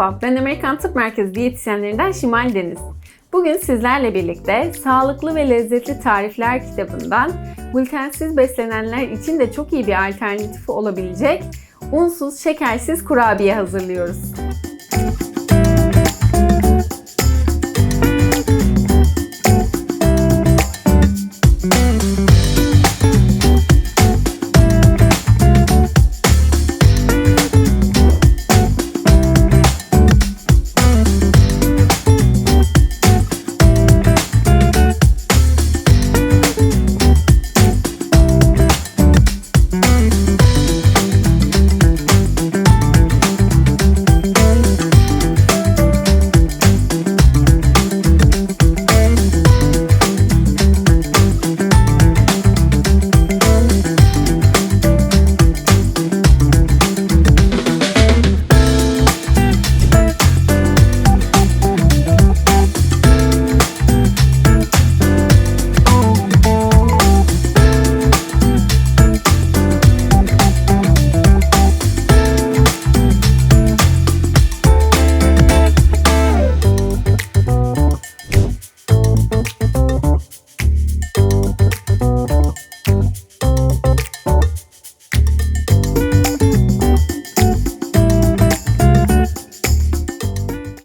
Merhaba, ben Amerikan Tıp Merkezi diyetisyenlerinden Şimal Deniz. Bugün sizlerle birlikte Sağlıklı ve Lezzetli Tarifler kitabından glutensiz beslenenler için de çok iyi bir alternatifi olabilecek unsuz, şekersiz kurabiye hazırlıyoruz.